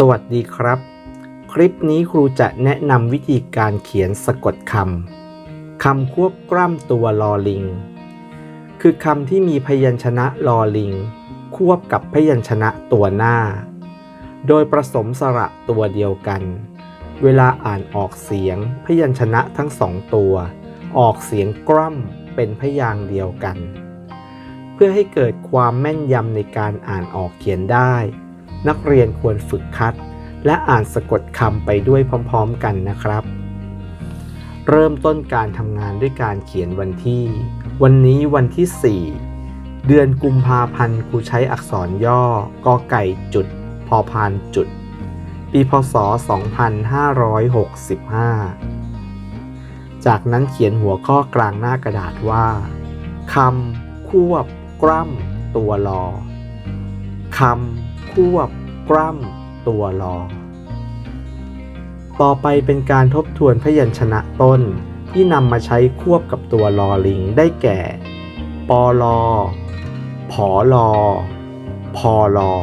สวัสดีครับ คลิปนี้ครูจะแนะนำวิธีการเขียนสะกดคำคำควบกล้ำตัวลอลิง คือคำที่มีพยัญชนะลอลิง ควบกับพยัญชนะตัวหน้า โดยผสมสระตัวเดียวกัน เวลาอ่านออกเสียง พยัญชนะทั้งสองตัว ออกเสียงกล้ำเป็นพยางเดียวกัน เพื่อให้เกิดความแม่นยำในการอ่านออกเขียนได้ นักเรียนควรฝึกคัด และอ่านสะกดคำไปด้วยพร้อมๆกันนะครับ เริ่มต้นการทำงานด้วยการเขียนวันที่ วันนี้วันที่ 4 เดือนกุมภาพันธ์ครูใช้อักษรย่อกอไก่จุด พอพานจุด ปีพศ 2565 จากนั้นเขียนหัวข้อกลางหน้ากระดาษว่าคำควบกล้ำตัวรอคำ ควบกล้ำตัวรอต่อไปเป็นการทบทวนพยัญชนะต้นที่นำมาใช้ควบกับตัวลอลิงได้แก่ ปอลอ ผอลอ พอลอ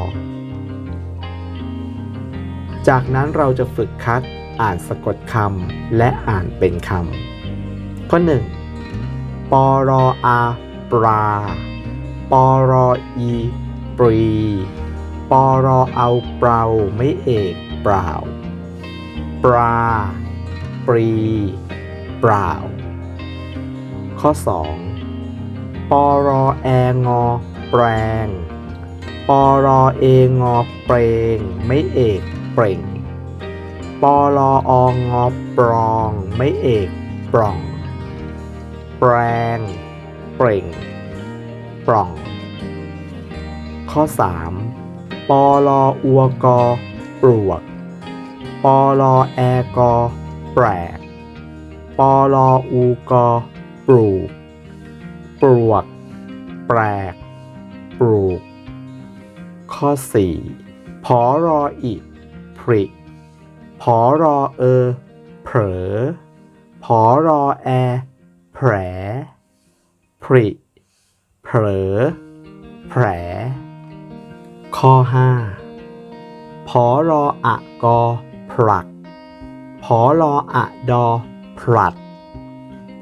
จากนั้นเราจะฝึกคัดอ่านสะกดคำและอ่านเป็นคำ ข้อ 1. ปอรออาปลาปอรออีปรี ปอรอเอาเปล่าไม่เอกเปล่า ปลา ปรี เปล่า ข้อ 2. ปอรอแองอแปรงปอรอเองอเปรงไม่เอกเปร่ง ปอรอองอปรองไม่เอกปร่อง แปรงเปร่งปร่อง ข้อ 3. ปอลออัวกอปลวก ปอลอแอกอแปลก ปอลออูกอปลูก ปลวก แปลก ปลูก ข้อ 4. พอรออิพริพอรอเออ เผลอพอรอแอ แผล พริ เผลอ แผล ข้อ5พอรออะกอผลักพอรออะดอผลัด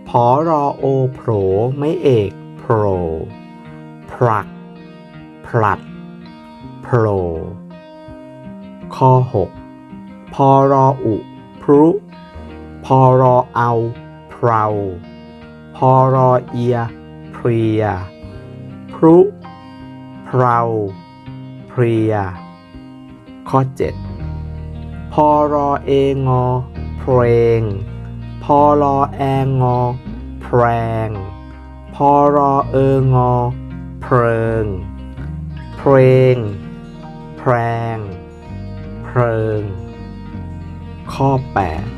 พอรอโอโผลไม่เอกโผล่ผลัก ผลัดโผล่ข้อ 6 พอรออุพรุพอรอเอาเพราพอรอเอียเพรียพรุเพรา เพรีย ข้อ 7 พอรอเองอเพลง พอรอแองอแพรงพอรอเองอเพลิง เพลง แพรง เพลิง ข้อ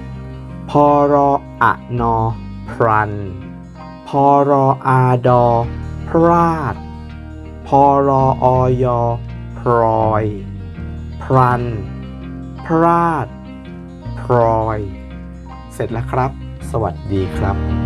8 พอรออะนอพรัน พอรออาดอพราดพอรออยอ รอย พรันพราด พรอย เสร็จแล้วครับ สวัสดีครับ